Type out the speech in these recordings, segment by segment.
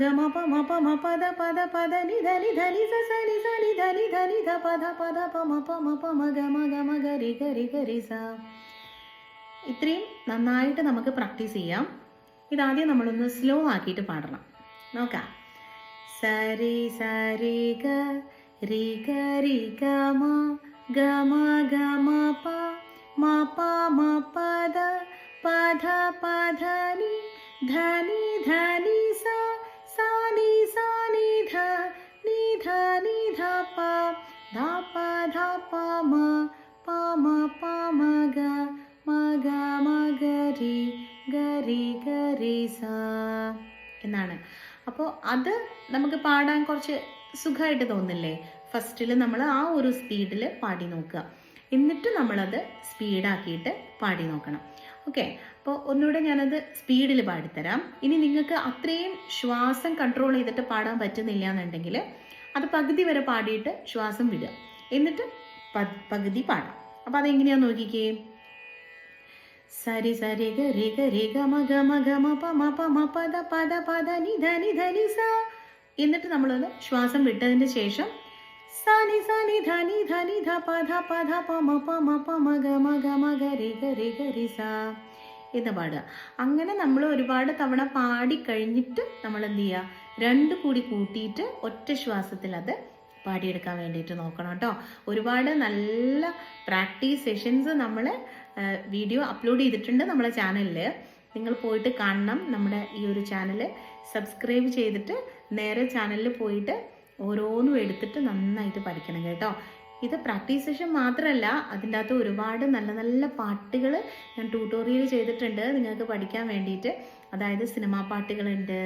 ഗമ പമ പമ പദ പദ പദ നി ധ നി ധ നി സ സ നി സ നി ധ നി ധ നി ധ പദ പദ പമ പമ പമ ഗമ ഗമ ഗരി ഗരി ഗരി സ ഇത്രയും നന്നായിട്ട് നമുക്ക് പ്രാക്ടീസ് ചെയ്യാം. ഇതാദ്യം നമ്മളൊന്ന് സ്ലോ ആക്കിയിട്ട് പാടണം. നോക്കാം. സരി സരി ഗ രി ഗ രി ഗമ ഗമ ഗമ പ മ പ മ പദ പദ പദ നി ധനി ധനി സ സാനി സാനി ധ നി ധ നി ധ പ ധ പ ധ പ മ പ മ പ മ ഗ മ ഗ മ ഗ രി ഗ രി ഗ രി സ എന്നാണ്. അപ്പോൾ അത് നമുക്ക് പാടാൻ കുറച്ച് സുഖമായിട്ട് തോന്നില്ലേ? ഫസ്റ്റിൽ നമ്മൾ ആ ഒരു സ്പീഡിൽ പാടി നോക്കുക. എന്നിട്ട് നമ്മളത് സ്പീഡാക്കിയിട്ട് പാടി നോക്കണം. ഓക്കെ അപ്പോൾ ഒന്നുകൂടെ ഞാനത് സ്പീഡിൽ പാടിത്തരാം. ഇനി നിങ്ങൾക്ക് അത്രയും ശ്വാസം കൺട്രോൾ ചെയ്തിട്ട് പാടാൻ പറ്റുന്നില്ല എന്നുണ്ടെങ്കിൽ അത് പകുതി വരെ പാടിയിട്ട് ശ്വാസം വിടുക. എന്നിട്ട് പകുതി പാടാം. അപ്പോൾ അതെങ്ങനെയാണെന്ന് നോക്കിക്കേ? സരി സരി ഗരി ഗരി ഗമ ഗമ ഗമ പമ പമ പദ പദ പദ നി ധ നി ധ നി സ. എന്നിട്ട് നമ്മളത് ശ്വാസം വിട്ടതിന് ശേഷം ധ നി ധ പ ധ പ ധ പമ പമ പമ ഗമ ഗമ ഗരി ഗരി ഗരി സ എന്ന് പാടുക അങ്ങനെ നമ്മൾ ഒരുപാട് തവണ പാടി കഴിഞ്ഞിട്ട് നമ്മൾ എന്ത് ചെയ്യുക രണ്ട് കൂടി കൂട്ടിയിട്ട് ഒറ്റ ശ്വാസത്തിൽ അത് പാടിയെടുക്കാൻ വേണ്ടിയിട്ട് നോക്കണം കേട്ടോ. ഒരുപാട് നല്ല പ്രാക്ടീസ് സെഷൻസ് നമ്മൾ വീഡിയോ അപ്ലോഡ് ചെയ്തിട്ടുണ്ട് നമ്മളെ ചാനലിൽ നിങ്ങൾ പോയിട്ട് കാണണം നമ്മുടെ ഈ ഒരു ചാനൽ സബ്സ്ക്രൈബ് ചെയ്തിട്ട് നേരെ ചാനലിൽ പോയിട്ട് ഓരോന്നും എടുത്തിട്ട് നന്നായിട്ട് പഠിക്കണം കേട്ടോ. ഇത് പ്രാക്ടീസ് സെഷൻ മാത്രമല്ല അതിന്റെ അകത്ത് ഒരുപാട് നല്ല നല്ല പാട്ടുകൾ ഞാൻ ട്യൂട്ടോറിയൽ ചെയ്തിട്ടുണ്ട് നിങ്ങൾക്ക് പഠിക്കാൻ വേണ്ടിയിട്ട്. അതായത് സിനിമാ പാട്ടുകളുണ്ട്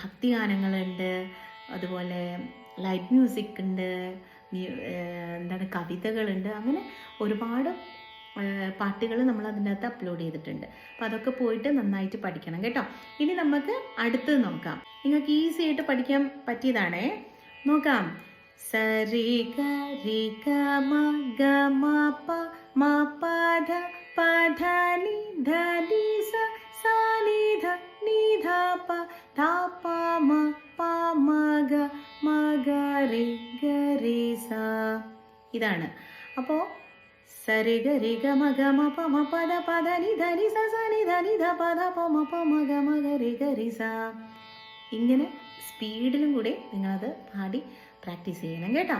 ഭക്തി ഗാനങ്ങളുണ്ട് അതുപോലെ ലൈറ്റ് മ്യൂസിക് ഉണ്ട് എന്താണ് കവിതകളുണ്ട്. അങ്ങനെ ഒരുപാട് പാട്ടുകൾ നമ്മൾ അതിന്റെ അകത്ത് അപ്ലോഡ് ചെയ്തിട്ടുണ്ട്. അപ്പോൾ അതൊക്കെ പോയിട്ട് നന്നായിട്ട് പഠിക്കണം കേട്ടോ. ഇനി നമുക്ക് അടുത്തത് നോക്കാം. നിങ്ങൾക്ക് ഈസി ആയിട്ട് പഠിക്കാൻ പറ്റിയതാണേ നോക്കാം. സരി കരി രി ഗ മ ഗ മ പ മ പ ധ പ ധ നി ധ നി സ സ നി ധ നി ധ പ ധ പ മ പ മ ഗ മ ഗ രി ഗ രി സ ഇതാണ്. അപ്പോൾ സരി ഗരി ഗമ ഗ മ ഗ മ പ മ പ ധ പ ധ നി ധ നി സ സ നി ധ നി ധ പ ധ പ മ പ മ ഗ മ ഗ രി ഗ രി സ. ഇങ്ങനെ സ്പീഡിലും കൂടി നിങ്ങളത് പാടി പ്രാക്ടീസ് ചെയ്യണം കേട്ടോ.